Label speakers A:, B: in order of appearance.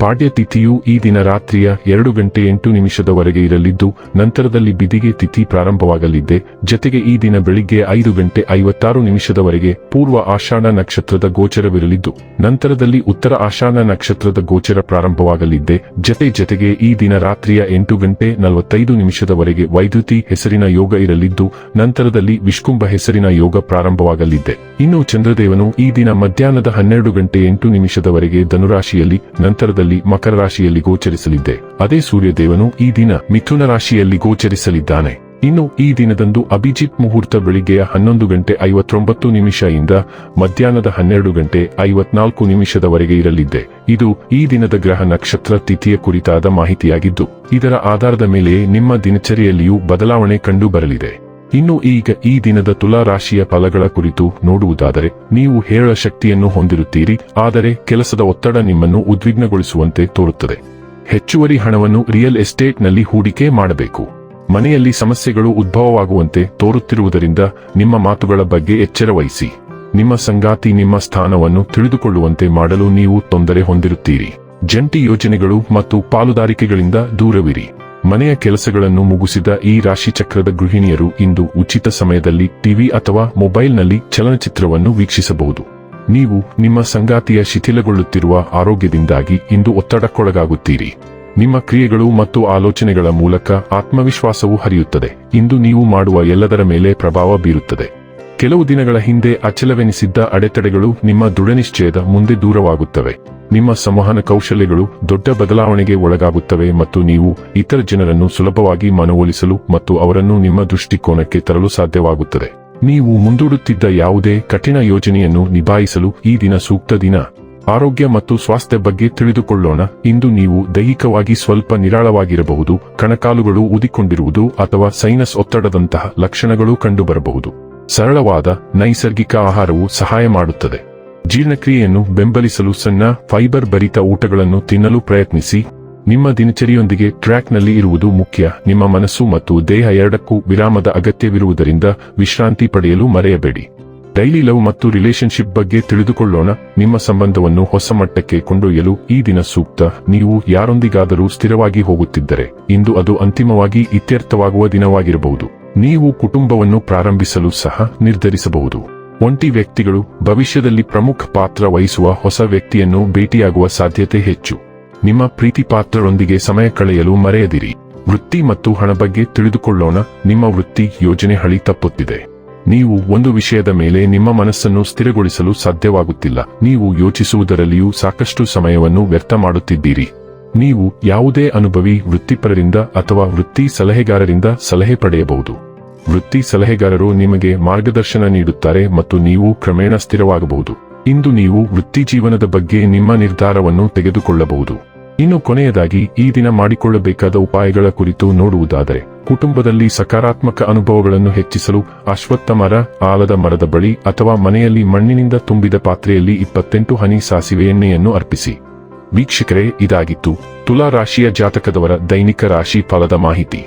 A: ಪಾಡ್ಯ ತಿಥಿಯು ಈ ದಿನ ರಾತ್ರಿಯ ಎರಡು ಗಂಟೆ ಎಂಟು ನಿಮಿಷದವರೆಗೆ ಇರಲಿದ್ದು, ನಂತರದಲ್ಲಿ ಬಿದಿಗೆ ತಿಥಿ ಪ್ರಾರಂಭವಾಗಲಿದ್ದೆ. ಜತೆಗೆ ಈ ದಿನ ಬೆಳಿಗ್ಗೆ ಐದು ಗಂಟೆ ಐವತ್ತಾರು ನಿಮಿಷದವರೆಗೆ ಪೂರ್ವ ಆಷಾಢ ನಕ್ಷತ್ರದ ಗೋಚರವಿರಲಿದ್ದು, ನಂತರದಲ್ಲಿ ಉತ್ತರ ಆಷಾಢ ನಕ್ಷತ್ರದ ಗೋಚರ ಪ್ರಾರಂಭವಾಗಲಿದ್ದೆ. ಜತೆ ಜತೆಗೆ ಈ ದಿನ ರಾತ್ರಿಯ ಎಂಟು ಗಂಟೆ ನಲವತ್ತೈದು ನಿಮಿಷದವರೆಗೆ ವೈದ್ಯುತಿ ಹೆಸರಿನ ಯೋಗ ಇರಲಿದ್ದು, ನಂತರದಲ್ಲಿ ವಿಷ್ಕುಂಭ ಹೆಸರಿನ ಯೋಗ ಪ್ರಾರಂಭವಾಗಲಿದ್ದೆ. ಇನ್ನು ಚಂದ್ರದೇವನು ಈ ದಿನ ಮಧ್ಯಾಹ್ನದ ಹನ್ನೆರಡು ಗಂಟೆ ಎಂಟು ನಿಮಿಷದವರೆಗೆ ಧನುರಾಶಿಯಲ್ಲಿ, ನಂತರದಲ್ಲಿ ಮಕರ ರಾಶಿಯಲ್ಲಿ ಗೋಚರಿಸಲಿದ್ದೆ. ಅದೇ ಸೂರ್ಯದೇವನು ಈ ದಿನ ಮಿಥುನ ರಾಶಿಯಲ್ಲಿ ಗೋಚರಿಸಲಿದ್ದಾನೆ. ಇನ್ನು ಈ ದಿನದಂದು ಅಭಿಜಿತ್ ಮುಹೂರ್ತ ಬೆಳಿಗ್ಗೆಯ ಹನ್ನೊಂದು ಗಂಟೆ ಐವತ್ತೊಂಬತ್ತು ನಿಮಿಷ ಇಂದ ಮಧ್ಯಾಹ್ನದ ಹನ್ನೆರಡು ಗಂಟೆ ಐವತ್ನಾಲ್ಕು ನಿಮಿಷದವರೆಗೆ ಇರಲಿದ್ದೆ. ಇದು ಈ ದಿನದ ಗ್ರಹ ನಕ್ಷತ್ರ ತಿಥಿಯ ಕುರಿತಾದ ಮಾಹಿತಿಯಾಗಿದ್ದು, ಇದರ ಆಧಾರದ ಮೇಲೆ ನಿಮ್ಮ ದಿನಚರಿಯಲ್ಲಿಯೂ ಬದಲಾವಣೆ ಕಂಡು ಬರಲಿದೆ ಇನ್ನು ಈಗ ಈ ದಿನದ ತುಲಾ ರಾಶಿಯ ಫಲಗಳ ಕುರಿತು ನೋಡುವುದಾದರೆ, ನೀವು ಹೇಳ ಶಕ್ತಿಯನ್ನು ಹೊಂದಿರುತ್ತೀರಿ, ಆದರೆ ಕೆಲಸದ ಒತ್ತಡ ನಿಮ್ಮನ್ನು ಉದ್ವಿಗ್ನಗೊಳಿಸುವಂತೆ ತೋರುತ್ತದೆ. ಹೆಚ್ಚುವರಿ ಹಣವನ್ನು ರಿಯಲ್ ಎಸ್ಟೇಟ್ನಲ್ಲಿ ಹೂಡಿಕೆ ಮಾಡಬೇಕು. ಮನೆಯಲ್ಲಿ ಸಮಸ್ಯೆಗಳು ಉದ್ಭವವಾಗುವಂತೆ ತೋರುತ್ತಿರುವುದರಿಂದ ನಿಮ್ಮ ಮಾತುಗಳ ಬಗ್ಗೆ ಎಚ್ಚರ ವಹಿಸಿ. ನಿಮ್ಮ ಸಂಗಾತಿ ನಿಮ್ಮ ಸ್ಥಾನವನ್ನು ತಿಳಿದುಕೊಳ್ಳುವಂತೆ ಮಾಡಲು ನೀವು ತೊಂದರೆ ಹೊಂದಿರುತ್ತೀರಿ. ಜಂಟಿ ಯೋಜನೆಗಳು ಮತ್ತು ಪಾಲುದಾರಿಕೆಗಳಿಂದ ದೂರವಿರಿ. ಮನೆಯ ಕೆಲಸಗಳನ್ನು ಮುಗಿಸಿದ ಈ ರಾಶಿಚಕ್ರದ ಗೃಹಿಣಿಯರು ಇಂದು ಉಚಿತ ಸಮಯದಲ್ಲಿ ಟಿವಿ ಅಥವಾ ಮೊಬೈಲ್ನಲ್ಲಿ ಚಲನಚಿತ್ರವನ್ನು ವೀಕ್ಷಿಸಬಹುದು. ನೀವು ನಿಮ್ಮ ಸಂಗಾತಿಯ ಶಿಥಿಲಗೊಳ್ಳುತ್ತಿರುವ ಆರೋಗ್ಯದಿಂದಾಗಿ ಇಂದು ಒತ್ತಡಕ್ಕೊಳಗಾಗುತ್ತೀರಿ. ನಿಮ್ಮ ಕ್ರಿಯೆಗಳು ಮತ್ತು ಆಲೋಚನೆಗಳ ಮೂಲಕ ಆತ್ಮವಿಶ್ವಾಸವು ಹರಿಯುತ್ತದೆ. ಇಂದು ನೀವು ಮಾಡುವ ಎಲ್ಲದರ ಮೇಲೆ ಪ್ರಭಾವ ಬೀರುತ್ತದೆ. ಕೆಲವು ದಿನಗಳ ಹಿಂದೆ ಅಚಲವೆನಿಸಿದ್ದ ಅಡೆತಡೆಗಳು ನಿಮ್ಮ ದೃಢನಿಶ್ಚಯದ ಮುಂದೆ ದೂರವಾಗುತ್ತವೆ. ನಿಮ್ಮ ಸಂವಹನ ಕೌಶಲ್ಯಗಳು ದೊಡ್ಡ ಬದಲಾವಣೆಗೆ ಒಳಗಾಗುತ್ತವೆ ಮತ್ತು ನೀವು ಇತರ ಜನರನ್ನು ಸುಲಭವಾಗಿ ಮನವೊಲಿಸಲು ಮತ್ತು ಅವರನ್ನು ನಿಮ್ಮ ದೃಷ್ಟಿಕೋನಕ್ಕೆ ತರಲು ಸಾಧ್ಯವಾಗುತ್ತದೆ. ನೀವು ಮುಂದೂಡುತ್ತಿದ್ದ ಯಾವುದೇ ಕಠಿಣ ಯೋಜನೆಯನ್ನು ನಿಭಾಯಿಸಲು ಈ ದಿನ ಸೂಕ್ತ ದಿನ. ಆರೋಗ್ಯ ಮತ್ತು ಸ್ವಾಸ್ಥ್ಯ ಬಗ್ಗೆ ತಿಳಿದುಕೊಳ್ಳೋಣ. ಇಂದು ನೀವು ದೈಹಿಕವಾಗಿ ಸ್ವಲ್ಪ ನಿರಾಳವಾಗಿರಬಹುದು. ಕಣಕಾಲುಗಳು ಊದಿಕೊಂಡಿರುವುದು ಅಥವಾ ಸೈನಸ್ ಒತ್ತಡದಂತಹ ಲಕ್ಷಣಗಳು ಕಂಡುಬರಬಹುದು. ಸರಳವಾದ, ನೈಸರ್ಗಿಕ ಆಹಾರವು ಸಹಾಯ ಮಾಡುತ್ತದೆ. ಜೀರ್ಣಕ್ರಿಯೆಯನ್ನು ಬೆಂಬಲಿಸಲು ಸಣ್ಣ, ಫೈಬರ್ ಭರಿತ ಊಟಗಳನ್ನು ತಿನ್ನಲು ಪ್ರಯತ್ನಿಸಿ. ನಿಮ್ಮ ದಿನಚರಿಯೊಂದಿಗೆ ಟ್ರ್ಯಾಕ್ನಲ್ಲಿ ಇರುವುದು ಮುಖ್ಯ. ನಿಮ್ಮ ಮನಸ್ಸು ಮತ್ತು ದೇಹ ಎರಡಕ್ಕೂ ವಿರಾಮದ ಅಗತ್ಯವಿರುವುದರಿಂದ ವಿಶ್ರಾಂತಿ ಪಡೆಯಲು ಮರೆಯಬೇಡಿ. ಡೈಲಿ ಲವ್ ಮತ್ತು ರಿಲೇಶನ್ಶಿಪ್ ಬಗ್ಗೆ ತಿಳಿದುಕೊಳ್ಳೋಣ. ನಿಮ್ಮ ಸಂಬಂಧವನ್ನು ಹೊಸ ಮಟ್ಟಕ್ಕೆ ಕೊಂಡೊಯ್ಯಲು ಈ ದಿನ ಸೂಕ್ತ. ನೀವು ಯಾರೊಂದಿಗಾದರೂ ಸ್ಥಿರವಾಗಿ ಹೋಗುತ್ತಿದ್ದರೆ, ಇಂದು ಅದು ಅಂತಿಮವಾಗಿ ಇತ್ಯರ್ಥವಾಗುವ ದಿನವಾಗಿರಬಹುದು. ನೀವು ಕುಟುಂಬವನ್ನು ಪ್ರಾರಂಭಿಸಲು ಸಹ ನಿರ್ಧರಿಸಬಹುದು. ಒಂಟಿ ವ್ಯಕ್ತಿಗಳು ಭವಿಷ್ಯದಲ್ಲಿ ಪ್ರಮುಖ ಪಾತ್ರ ವಹಿಸುವ ಹೊಸ ವ್ಯಕ್ತಿಯನ್ನು ಭೇಟಿಯಾಗುವ ಸಾಧ್ಯತೆ ಹೆಚ್ಚು. ನಿಮ್ಮ ಪ್ರೀತಿ ಪಾತ್ರರೊಂದಿಗೆ ಸಮಯ ಕಳೆಯಲು ಮರೆಯದಿರಿ. ವೃತ್ತಿ ಮತ್ತು ಹಣ ಬಗ್ಗೆ ತಿಳಿದುಕೊಳ್ಳೋಣ. ನಿಮ್ಮ ವೃತ್ತಿ ಯೋಜನೆ ಹಳಿ ತಪ್ಪುತ್ತಿದೆ. ನೀವು ಒಂದು ವಿಷಯದ ಮೇಲೆ ನಿಮ್ಮ ಮನಸ್ಸನ್ನು ಸ್ಥಿರಗೊಳಿಸಲು ಸಾಧ್ಯವಾಗುತ್ತಿಲ್ಲ. ನೀವು ಯೋಚಿಸುವುದರಲ್ಲಿಯೂ ಸಾಕಷ್ಟು ಸಮಯವನ್ನು ವ್ಯರ್ಥ ಮಾಡುತ್ತಿದ್ದೀರಿ. ನೀವು ಯಾವುದೇ ಅನುಭವಿ ವೃತ್ತಿಪರರಿಂದ ಅಥವಾ ವೃತ್ತಿ ಸಲಹೆಗಾರರಿಂದ ಸಲಹೆ ಪಡೆಯಬಹುದು. ವೃತ್ತಿ ಸಲಹೆಗಾರರು ನಿಮಗೆ ಮಾರ್ಗದರ್ಶನ ನೀಡುತ್ತಾರೆ ಮತ್ತು ನೀವು ಕ್ರಮೇಣ ಸ್ಥಿರವಾಗಬಹುದು. ಇಂದು ನೀವು ವೃತ್ತಿ ಜೀವನದ ಬಗ್ಗೆ ನಿಮ್ಮ ನಿರ್ಧಾರವನ್ನು ತೆಗೆದುಕೊಳ್ಳಬಹುದು. ಇನ್ನು ಕೊನೆಯದಾಗಿ, ಈ ದಿನ ಮಾಡಿಕೊಳ್ಳಬೇಕಾದ ಉಪಾಯಗಳ ಕುರಿತು ನೋಡುವುದಾದರೆ, ಕುಟುಂಬದಲ್ಲಿ ಸಕಾರಾತ್ಮಕ ಅನುಭವಗಳನ್ನು ಹೆಚ್ಚಿಸಲು ಅಶ್ವತ್ಥ ಮರ, ಆಲದ ಮರದ ಬಳಿ ಅಥವಾ ಮನೆಯಲ್ಲಿ ಮಣ್ಣಿನಿಂದ ತುಂಬಿದ ಪಾತ್ರೆಯಲ್ಲಿ ಇಪ್ಪತ್ತೆಂಟು ಹನಿ ಸಾಸಿವೆ ಎಣ್ಣೆಯನ್ನು ಅರ್ಪಿಸಿ. ವೀಕ್ಷಕರೇ, ಇದಾಗಿತ್ತು ತುಲಾ ರಾಶಿಯ ಜಾತಕದವರ ದೈನಿಕ ರಾಶಿ ಫಲದ ಮಾಹಿತಿ.